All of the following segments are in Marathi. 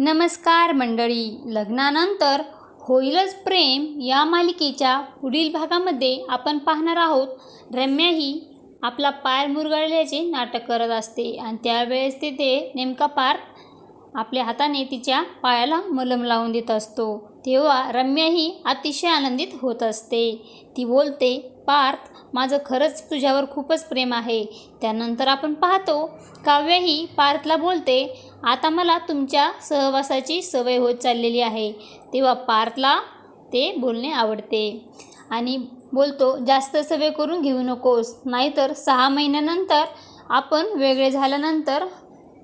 नमस्कार मंडळी. लग्नानंतर होईलच प्रेम या मालिकेच्या पुढील भागामध्ये आपण पाहणार आहोत. रम्या ही आपला पाय मुरगळल्याचे नाटक करत असते आणि त्यावेळेस तिथे नेमका पार्थ आपल्या हाताने तिच्या पायाला मलम लावून देत असतो. तेव्हा रम्या ही अतिशय आनंदित होत असते. ती बोलते पार्थ माझं खरंच तुझ्यावर खूपच प्रेम आहे. त्यानंतर आपण पाहतो काव्य ही पार्थला बोलते आता मला तुमच्या सहवासाची सवय होत चाललेली आहे. तेव्हा पार्थला ते बोलणे आवडते. आणि बोलतो जास्त सवय करून घेऊ नकोस. नाहीतर सहा महिन्यानंतर आपण वेगळे झाल्यानंतर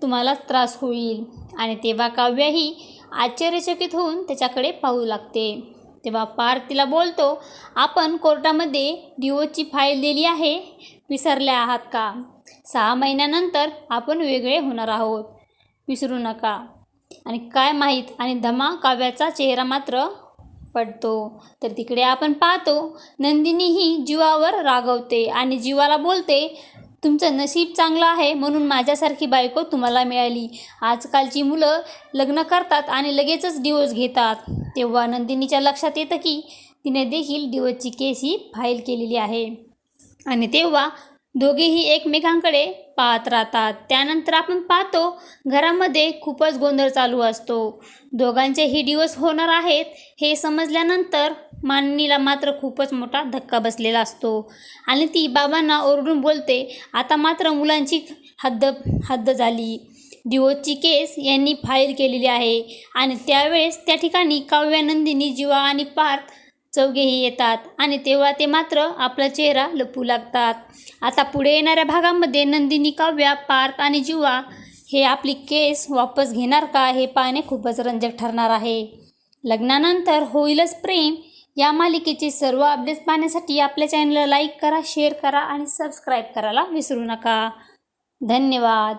तुम्हाला त्रास होईल. आणि तेव्हा काव्याही आश्चर्यचकित होऊन त्याच्याकडे पाहू लागते. तेव्हा पार्थ तिला बोलतो आपण कोर्टामध्ये डिओची फाईल दिली आहे. विसरल्या आहात का? सहा महिन्यानंतर आपण वेगळे होणार आहोत. विसरू नका. आणि काय माहीत आणि धमा काव्याचा चेहरा मात्र पडतो. तर तिकडे आपण पाहतो नंदिनी ही जीवावर रागवते आणि जीवाला बोलते तुमचं नशीब चांगलं आहे म्हणून माझ्यासारखी बायको तुम्हाला मिळाली. आजकालची मुलं लग्न करतात आणि लगेचच डिवोर्स घेतात. तेव्हा नंदिनीच्या लक्षात येतं की तिने देखील डिवोर्सची केस ही फाईल केलेली आहे. आणि तेव्हा दोघेही एकमेकांकडे पाहत राहतात. त्यानंतर आपण पाहतो घरामध्ये खूपच गोंधळ चालू असतो. दोघांचेही डिवोर्स होणार आहेत हे समजल्यानंतर माननीला मात्र खूपच मोठा धक्का बसलेला असतो. आणि ती बाबांना ओरडून बोलते आता मात्र मुलांची हद्द हद्द झाली. डिओची केस यांनी फाईल केलेली आहे. आणि त्यावेळेस त्या ठिकाणी काव्यानंदिनी जीवा आणि पार्थ चौघेही येतात आणि तेव्हा ते मात्र आपला चेहरा लपू लागतात. आता पुढे येणाऱ्या भागामध्ये नंदिनी काव्या पार्थ आणि जीवा हे आपली केस वापस घेणार का हे पाहणे खूपच रंजक ठरणार आहे. लग्नानंतर होईलच प्रेम. या मालिकेचे सर्व अपडेट्स पाहण्यासाठी आपल्या चॅनलला लाईक करा शेअर करा आणि सबस्क्राईब करायला विसरू नका. धन्यवाद.